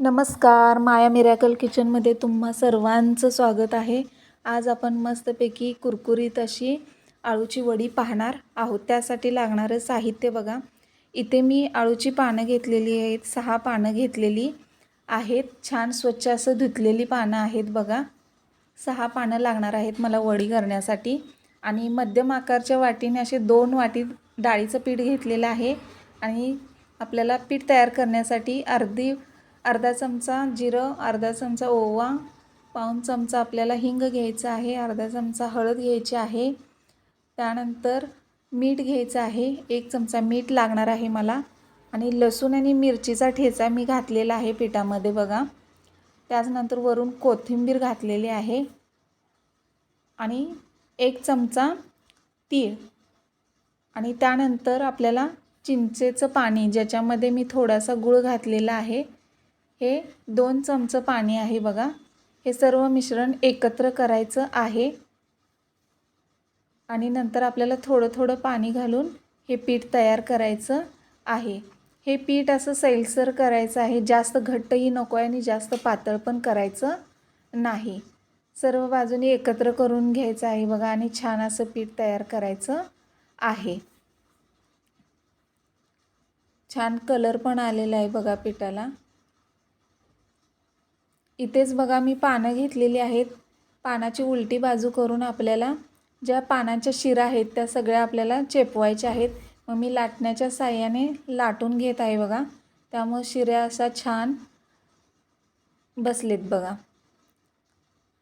नमस्कार माया मिरॅकल किचनमध्ये तुम्हा सर्वांचं स्वागत आहे. आज आपण मस्तपैकी कुरकुरीत अशी आळूची वडी पाहणार आहोत. त्यासाठी लागणारं साहित्य बघा. इथे मी आळूची पानं घेतलेली आहेत सहा पानं घेतलेली आहेत. छान स्वच्छ असं धुतलेली पानं आहेत बघा. सहा पानं लागणार आहेत मला वडी करण्यासाठी. आणि मध्यम आकारच्या वाटीने असे दोन वाटी डाळीचं पीठ घेतलेलं आहे. आणि आपल्याला पीठ तयार करण्यासाठी अर्धी अर्धा चमचा जिरं अर्धा चमचा ओवा पाऊण चमचा आपल्याला हिंग घ्यायचं आहे अर्धा चमचा हळद घ्यायची आहे. त्यानंतर मीठ घ्यायचं आहे. एक चमचा मीठ लागणार आहे मला. आणि लसूण आणि मिरचीचा ठेचा मी घातलेला आहे पिठामध्ये बघा. त्याचनंतर वरून कोथिंबीर घातलेली आहे. आणि एक चमचा तीळ. आणि त्यानंतर आपल्याला चिंचेचं पाणी ज्याच्यामध्ये मी थोडासा गूळ घातलेला आहे हे दोन चमचं पाणी आहे बघा. हे सर्व मिश्रण एकत्र करायचं आहे. आणि नंतर आपल्याला थोडं थोडं पाणी घालून हे पीठ तयार करायचं आहे. हे पीठ असं सैलसर करायचं आहे. जास्त घट्टही नको आहे आणि जास्त पातळ पण करायचं नाही. सर्व बाजूनी एकत्र करून घ्यायचं आहे बघा आणि छान असं पीठ तयार करायचं आहे. छान कलर पण आलेला आहे बघा पिठाला. इथेच बघा मी पानं घेतलेली आहेत. पानाची उलटी बाजू करून आपल्याला ज्या पानाच्या शिरा आहेत त्या सगळ्या आपल्याला चेपवायच्या आहेत. मग मी लाटण्याच्या साह्याने लाटून घेत आहे बघा. त्यामुळं शिऱ्या असा छान बसलेत बघा.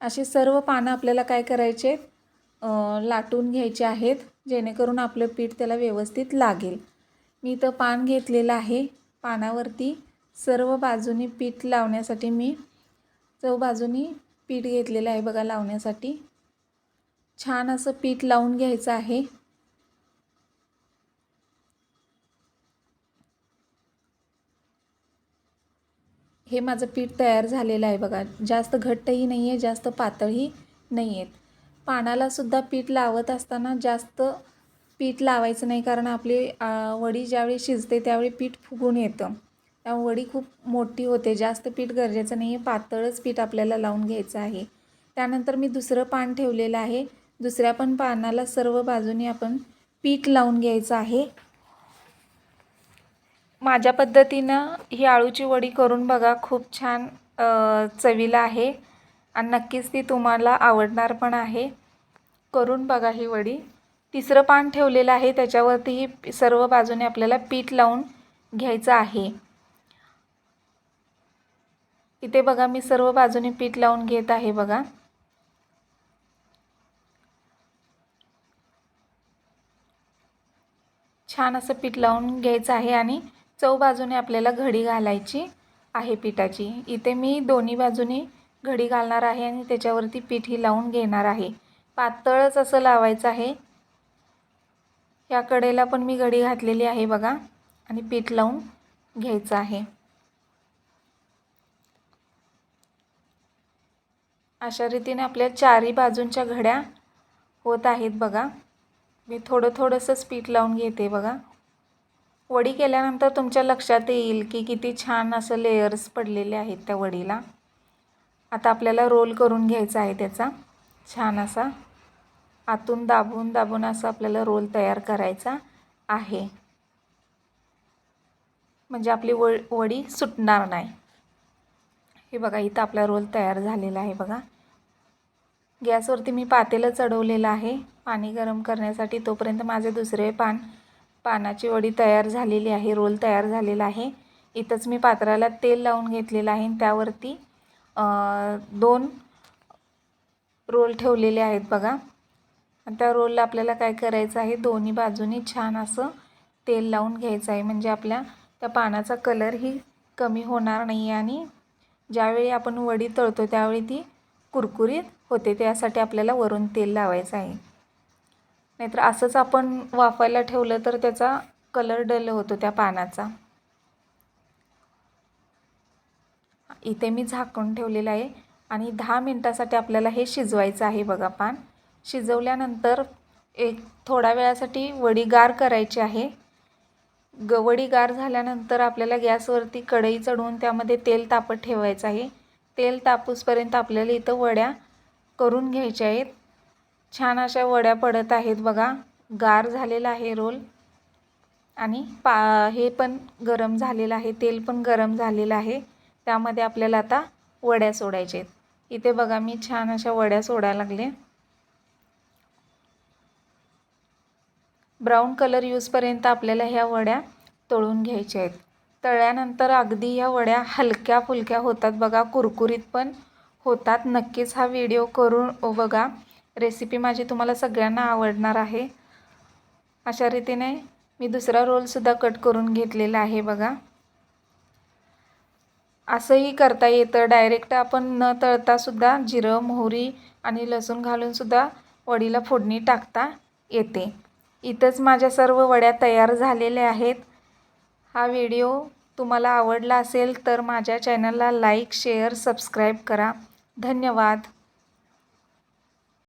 असे सर्व पानं आपल्याला काय करायचे? लाटून घ्यायचे आहेत जेणेकरून आपलं पीठ त्याला व्यवस्थित लागेल. मी इथं पान घेतलेलं आहे. पानावरती सर्व बाजूनी पीठ लावण्यासाठी मी चव बाजूनी पीठ घेतलेलं आहे बघा लावण्यासाठी. छान असं पीठ लावून घ्यायचं आहे. हे माझं पीठ तयार झालेलं आहे बघा. जास्त घट्टही नाही आहे जास्त पातळही नाही आहेत पानालासुद्धा पीठ लावत असताना जास्त पीठ लावायचं नाही कारण आपली वडी ज्यावेळी शिजते त्यावेळी पीठ फुगून येतं. त्यामुळे वडी खूप मोठी होते जास्त पीठ गरजेचं नाही आहे पातळच पीठ आपल्याला लावून घ्यायचं आहे. त्यानंतर मी दुसरं पान ठेवलेलं आहे. दुसऱ्या पण पानाला सर्व बाजूने आपण पीठ लावून घ्यायचं आहे. माझ्या पद्धतीनं ही आळूची वडी करून बघा खूप छान चवीला आहे आणि नक्कीच ती तुम्हाला आवडणार पण आहे. करून बघा ही वडी. तिसरं पान ठेवलेलं आहे त्याच्यावरतीही सर्व बाजूने आपल्याला पीठ लावून घ्यायचं आहे. इथे बघा मी सर्व बाजूने पीठ लावून घेत आहे बघा. छान असं पीठ लावून घ्यायचं आहे आणि चौ बाजूने आपल्याला घडी घालायची आहे पिठाची. इथे मी दोन्ही बाजूने घडी घालणार आहे आणि त्याच्यावरती पीठ ही लावून घेणार आहे. पातळच असं लावायचं आहे. या कडेला पण मी घडी घातलेली आहे बघा आणि पीठ लावून घ्यायचं आहे. अशा रीतीने आपल्या चारी बाजूंच्या घड्या होत आहेत बघा. मी थोडं थोडंसंच पीठ लावून घेते बघा. वडी केल्यानंतर तुमच्या लक्षात येईल की किती छान असं लेयर्स पडलेले आहेत त्या वडीला. आता आपल्याला रोल करून घ्यायचा आहे त्याचा. छान असा आतून दाबून दाबून असं आपल्याला रोल तयार करायचा आहे. म्हणजे आपली व वडी सुटणार नाही. हे बघा इथं आपला रोल तयार झालेला आहे बघा. गॅसवरती मी पातेलं चढवलेलं आहे. पाणी गरम करण्यासाठी तोपर्यंत माझे दुसरे पान पानाची वडी तयार झालेली आहे रोल तयार झालेला आहे. इथंच मी पात्राला तेल लावून घेतलेलं आहे त्यावरती दोन रोल ठेवलेले आहेत बघा. आणि त्या रोलला आपल्याला काय करायचं आहे दोन्ही बाजूनी छान असं तेल लावून घ्यायचं आहे. म्हणजे आपल्या त्या पानाचा कलरही कमी होणार नाही आणि ज्यावेळी आपण वडी तळतो त्यावेळी ती कुरकुरीत होते. त्यासाठी आपल्याला वरून तेल लावायचं आहे. नाहीतर असंच आपण वाफायला ठेवलं तर त्याचा कलर डल होतो त्या पानाचा. इथे मी झाकून ठेवलेलं आहे आणि दहा मिनटासाठी आपल्याला हे शिजवायचं आहे बघा पान. शिजवल्यानंतर एक थोड्या वेळासाठी वडी गार करायची आहे. गवडी गार झाल्यानंतर आपल्याला गॅसवरती कढई चढवून त्यामध्ये तेल तापत ठेवायचं आहे. तेल तापूसपर्यंत आपल्याला इथं वड्या करून घ्यायच्या आहेत. छान अशा वड्या पडत आहेत बघा. गार झालेला आहे रोल. आणि पा हे पण गरम झालेलं आहे. तेल पण गरम झालेलं आहे. त्यामध्ये आपल्याला आता वड्या सोडायच्या आहेत. इथे बघा मी छान अशा वड्या सोडायला लागले. ब्राऊन कलर यूजपर्यंत आपल्याला ह्या वड्या तळून घ्यायच्या आहेत. तळल्यानंतर अगदी ह्या वड्या हलक्या फुलक्या होतात बघा कुरकुरीत पण होतात. नक्कीच हा व्हिडिओ करून बघा. रेसिपी माझी तुम्हाला सगळ्यांना आवडणार आहे. अशा रीतीने मी दुसरा रोलसुद्धा कट करून घेतलेला आहे बघा. असंही करता येतं. डायरेक्ट आपण न तळतासुद्धा जिरं मोहरी आणि लसूण घालूनसुद्धा वडीला फोडणी टाकता येते. इथंच माझ्या सर्व वड्या तयार झालेल्या आहेत. हा व्हिडिओ तुम्हाला आवडला असेल तर माझ्या चॅनलला लाईक शेअर सबस्क्राईब करा. धन्यवाद.